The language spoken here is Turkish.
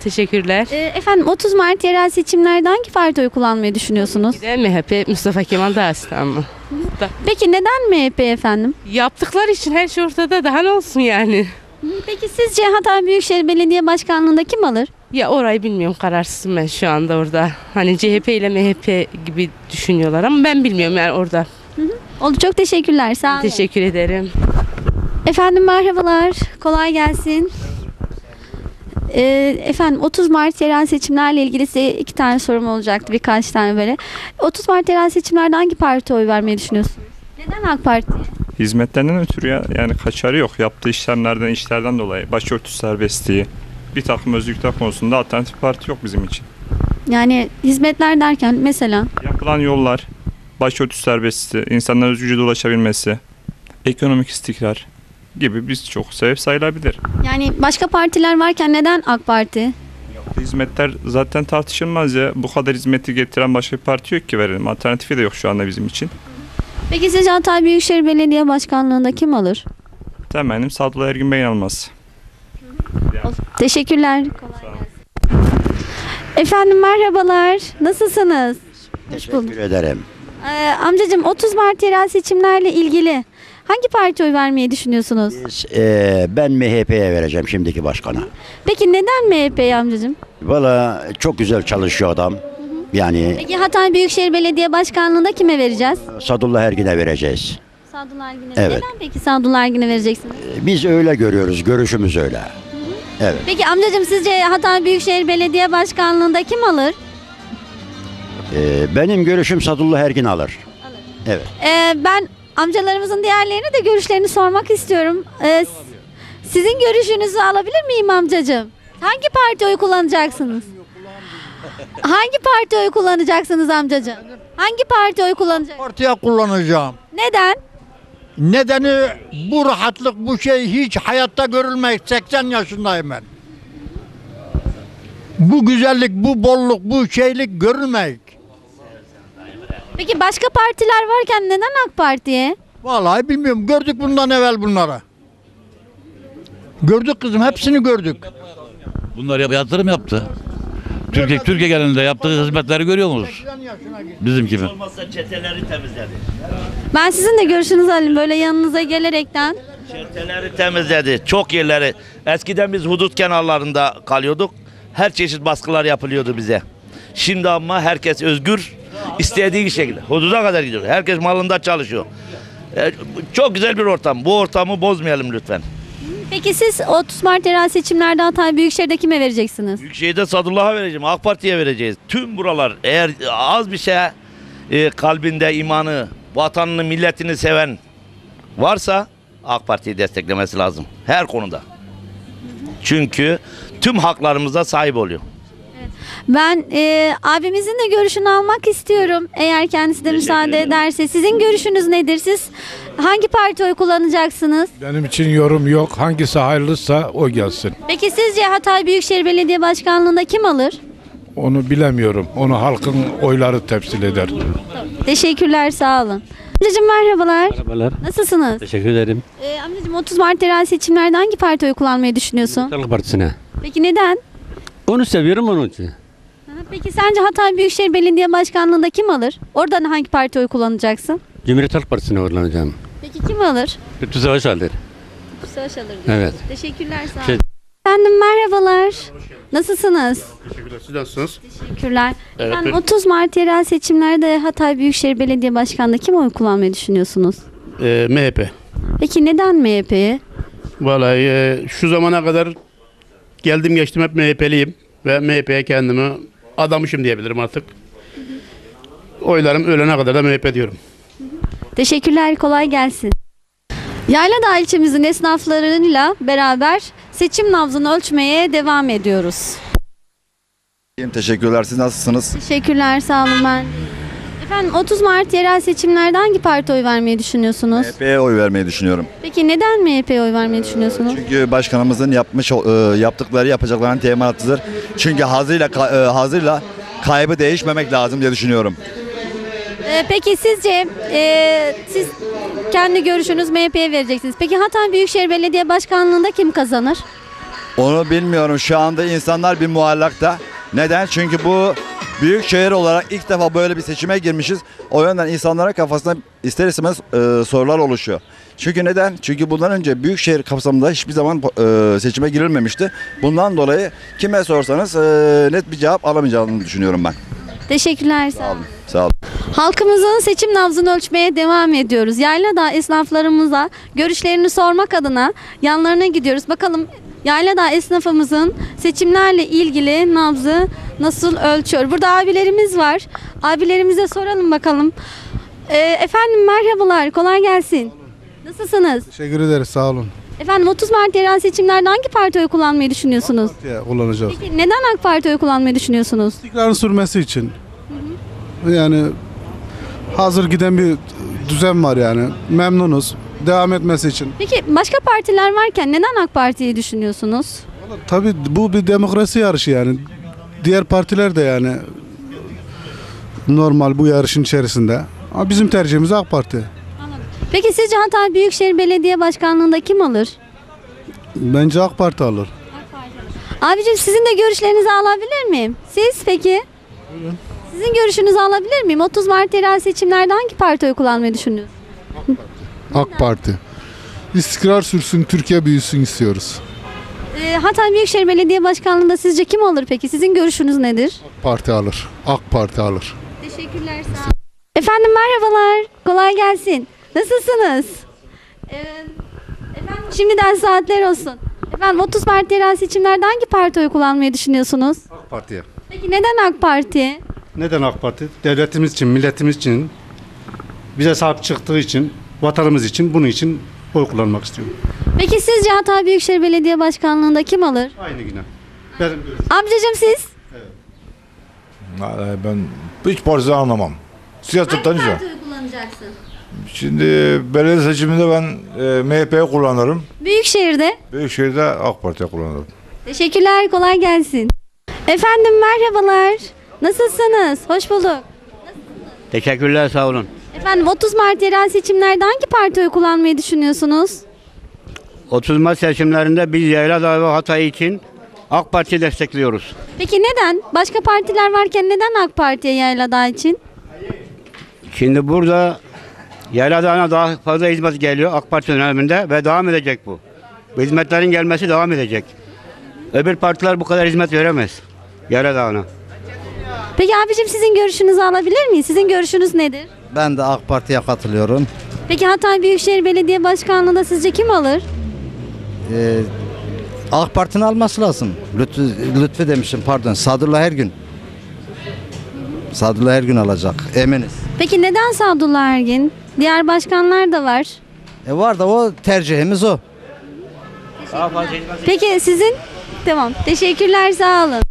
Teşekkürler. Ee, efendim 30 Mart yerel seçimlerde hangi parti oy kullanmayı düşünüyorsunuz? De MHP Mustafa Kemal Dağıstan mı? Peki neden MHP efendim? Yaptıkları için her şey ortada daha ne olsun yani. Peki sizce Hatay Büyükşehir Belediye Başkanlığı'nda kim alır? Ya orayı bilmiyorum kararsızım ben şu anda orada. Hani CHP ile MHP gibi düşünüyorlar ama ben bilmiyorum yani orada. Oldu çok teşekkürler sağ olun. Teşekkür ederim. Efendim merhabalar kolay gelsin. Ee, efendim 30 Mart yerel seçimlerle ilgili size iki tane sorum olacaktı birkaç tane böyle. 30 Mart yerel seçimlerde hangi parti oy vermeyi düşünüyorsunuz? Neden AK Parti? Hizmetlerinden ötürü ya, yani kaçarı yok. Yaptığı işlemlerden, işlerden dolayı başörtüsü serbestliği, bir takım özgürlükler konusunda alternatif parti yok bizim için. Yani hizmetler derken mesela Yapılan yollar, başörtüsü serbestliği, insanların özgürce dolaşabilmesi, ekonomik istikrar gibi biz çok sebep sayılabilir. yani başka partiler varken neden AK Parti? Hizmetler zaten tartışılmaz ya. Bu kadar hizmeti getiren başka bir parti yok ki verelim. Alternatifi de yok şu anda bizim için. Peki sizce Hatay Büyükşehir Belediye Başkanlığı'nda kim alır? Temennim Sadullah Ergün Bey'in alması. Teşekkürler. Efendim merhabalar. Nasılsınız? Hoş bulduk. Teşekkür ederim. Ee, amcacığım 30 Mart yerel seçimlerle ilgili hangi parti oy vermeyi düşünüyorsunuz? Biz, eee, ben MHP'ye vereceğim şimdiki başkana. Peki neden MHP amcacığım? Valla çok güzel çalışıyor adam. Yani Peki Hatay Büyükşehir Belediye Başkanlığı'nda kime vereceğiz? Sadullah Ergin'e vereceğiz. Sadullah Ergin'e. Evet. Neden peki Sadullah Ergin'e vereceksiniz? Eee, Biz öyle görüyoruz, görüşümüz öyle. Evet. Peki amcacığım sizce Hatay Büyükşehir Belediye Başkanlığı'nda kim alır? Eee, benim görüşüm Sadullah Ergin alır. Evet. Ee, ben amcalarımızın diğerlerine de görüşlerini sormak istiyorum. Ee, sizin görüşünüzü alabilir miyim amcacığım? Hangi parti oy kullanacaksınız? Hangi parti oy kullanacaksınız amcacığım? Hangi parti oy kullanacaksınız? Partiye kullanacağım. Neden? Nedeni bu rahatlık, bu şey hiç hayatta görülmez. 80 yaşındayım ben. Bu güzellik, bu bolluk, bu şeylik görülmez. Peki başka partiler varken neden AK Parti'ye? Vallahi bilmiyorum. Gördük bundan evvel bunları. Gördük kızım, hepsini gördük. Bunlar yap- yatırım yaptı. Türkiye Türkiye genelinde yaptığı hizmetleri görüyor musunuz? Bizim gibi. Ben sizin de görüşünüzü alayım böyle yanınıza gelerekten. Çeteleri temizledi. Çok yerleri. Eskiden biz hudut kenarlarında kalıyorduk. Her çeşit baskılar yapılıyordu bize. Şimdi ama herkes özgür. İstediği şekilde. Hududa kadar gidiyor. Herkes malında çalışıyor. E, Çok güzel bir ortam. Bu ortamı bozmayalım lütfen. Peki siz 30 Mart yerel seçimlerde Hatay Büyükşehir'de kime vereceksiniz? Büyükşehir'de Sadullah'a vereceğim. AK Parti'ye vereceğiz. Tüm buralar eğer az bir şey e, kalbinde imanı, vatanını, milletini seven varsa AK Parti'yi desteklemesi lazım. Her konuda. Çünkü tüm haklarımıza sahip oluyor. Ben e, abimizin de görüşünü almak istiyorum. Eğer kendisi de müsaade ederse. Sizin görüşünüz nedir? Siz hangi parti oy kullanacaksınız? Benim için yorum yok. Hangisi hayırlısa o gelsin. Peki sizce Hatay Büyükşehir Belediye Başkanlığı'nda kim alır? Onu bilemiyorum. Onu halkın oyları temsil eder. Teşekkürler sağ olun. Amcacığım merhabalar. Merhabalar. Nasılsınız? Teşekkür ederim. E, amcacığım 30 Mart yerel seçimlerde hangi parti oy kullanmayı düşünüyorsun? Halk Partisi'ne. Peki neden? Onu seviyorum onun için. Ha, Peki sence Hatay Büyükşehir Belediye Başkanlığı'nda kim alır? Oradan hangi parti oy kullanacaksın? Cumhuriyet Halk Partisi'ne kullanacağım. Peki kim alır? Lütfü Savaş alır. Savaş alır Evet. Teşekkürler sağ olun. Şey- Efendim merhabalar. Nasılsınız? Teşekkürler. Siz nasılsınız? Teşekkürler. Efendim 30 Mart yerel seçimlerde Hatay Büyükşehir Belediye Başkanı'nda kim oy kullanmayı düşünüyorsunuz? Ee, MHP. Peki neden MHP'ye? Vallahi e, şu zamana kadar geldim geçtim hep MHP'liyim ve MHP'ye kendimi adamışım diyebilirim artık. Oylarım ölene kadar da MHP diyorum. Teşekkürler, kolay gelsin. Yayladağ ilçemizin esnaflarıyla beraber seçim nabzını ölçmeye devam ediyoruz. Teşekkürler. Siz nasılsınız? Teşekkürler, sağ olun ben. Efendim 30 Mart yerel seçimlerde hangi parti oy vermeyi düşünüyorsunuz? MHP'ye oy vermeyi düşünüyorum. Peki neden MHP'ye oy vermeyi düşünüyorsunuz? Çünkü başkanımızın yapmış e, yaptıkları yapacaklarının tematıdır. Çünkü hazırla e, hazırla kaybı değişmemek lazım diye düşünüyorum. Ee, peki sizce e, siz kendi görüşünüz MHP'ye vereceksiniz. Peki Hatay Büyükşehir Belediye Başkanlığı'nda kim kazanır? Onu bilmiyorum. Şu anda insanlar bir muallakta. Neden? Çünkü bu büyük şehir olarak ilk defa böyle bir seçime girmişiz. O yönden insanların kafasında ister istemez e, sorular oluşuyor. Çünkü neden? Çünkü bundan önce büyük şehir kapsamında hiçbir zaman e, seçime girilmemişti. Bundan dolayı kime sorsanız e, net bir cevap alamayacağını düşünüyorum ben. Teşekkürler sağ olun. Sağ olun. Halkımızın seçim nabzını ölçmeye devam ediyoruz. Yayladağ esnaflarımıza görüşlerini sormak adına yanlarına gidiyoruz. Bakalım Yayladağ esnafımızın seçimlerle ilgili nabzı nasıl ölçüyor? Burada abilerimiz var. Abilerimize soralım bakalım. Ee, efendim merhabalar, kolay gelsin. Nasılsınız? Teşekkür ederiz sağ olun. Efendim 30 Mart yerel seçimlerde hangi parti oy kullanmayı düşünüyorsunuz? Ya, kullanacağız. Peki neden AK Parti oy kullanmayı düşünüyorsunuz? İstikrarın sürmesi için. Yani hazır giden bir düzen var yani. Memnunuz. Devam etmesi için. Peki başka partiler varken neden AK Parti'yi düşünüyorsunuz? Tabii bu bir demokrasi yarışı yani. Diğer partiler de yani normal bu yarışın içerisinde. Ama bizim tercihimiz AK Parti. Peki sizce Hatay Büyükşehir Belediye Başkanlığı'nda kim alır? Bence AK Parti alır. Abicim sizin de görüşlerinizi alabilir miyim? Siz peki? Sizin görüşünüzü alabilir miyim? 30 Mart yerel seçimlerde hangi parti oy kullanmayı düşünüyorsunuz? AK Parti. İstikrar sürsün, Türkiye büyüsün istiyoruz. Ee, Hatay Büyükşehir Belediye Başkanlığı'nda sizce kim alır peki? Sizin görüşünüz nedir? Parti alır. AK Parti alır. Teşekkürler sağ olun. Efendim merhabalar. Kolay gelsin. Nasılsınız? Ee, efendim şimdiden saatler olsun. Efendim 30 Mart yerel seçimlerde hangi parti oy kullanmayı düşünüyorsunuz? AK Parti'ye. Peki neden AK Parti? Neden AK Parti? Devletimiz için, milletimiz için, bize sahip çıktığı için, vatanımız için, bunun için oy kullanmak istiyorum. Peki sizce Hatay Büyükşehir Belediye Başkanlığı'nda kim alır? Aynı yine. Benim Amcacım siz? Ben hiç partiden anlamam. Siyasetten hiç. oy kullanacaksın? Şimdi belediye seçiminde ben e, MHP'yi kullanırım. Büyükşehir'de. Büyükşehir'de AK Parti'ye kullanırım. Teşekkürler, kolay gelsin. Efendim merhabalar. Nasılsınız? Hoş bulduk. Teşekkürler sağ olun. Efendim 30 Mart yerel seçimlerde hangi parti oy kullanmayı düşünüyorsunuz? 30 Mart seçimlerinde biz Yayladağ ve Hatay için AK Parti destekliyoruz. Peki neden? Başka partiler varken neden AK Parti'ye Yayladağ için? Şimdi burada Yayladağ'a daha fazla hizmet geliyor AK Parti döneminde ve devam edecek bu. Bu hizmetlerin gelmesi devam edecek. Öbür partiler bu kadar hizmet veremez Yayladağ'a. Peki abicim sizin görüşünüzü alabilir miyiz? Sizin görüşünüz nedir? Ben de AK Parti'ye katılıyorum. Peki Hatay Büyükşehir Belediye Başkanlığı'nda sizce kim alır? Ee, AK Parti'nin alması lazım. Lütfü, Lütfü demişim pardon. Sadullah her gün. Sadullah her gün alacak. Eminiz. Peki neden Sadullah Ergin? Diğer başkanlar da var. E var da o tercihimiz o. Peki sizin? Tamam. Teşekkürler sağ olun.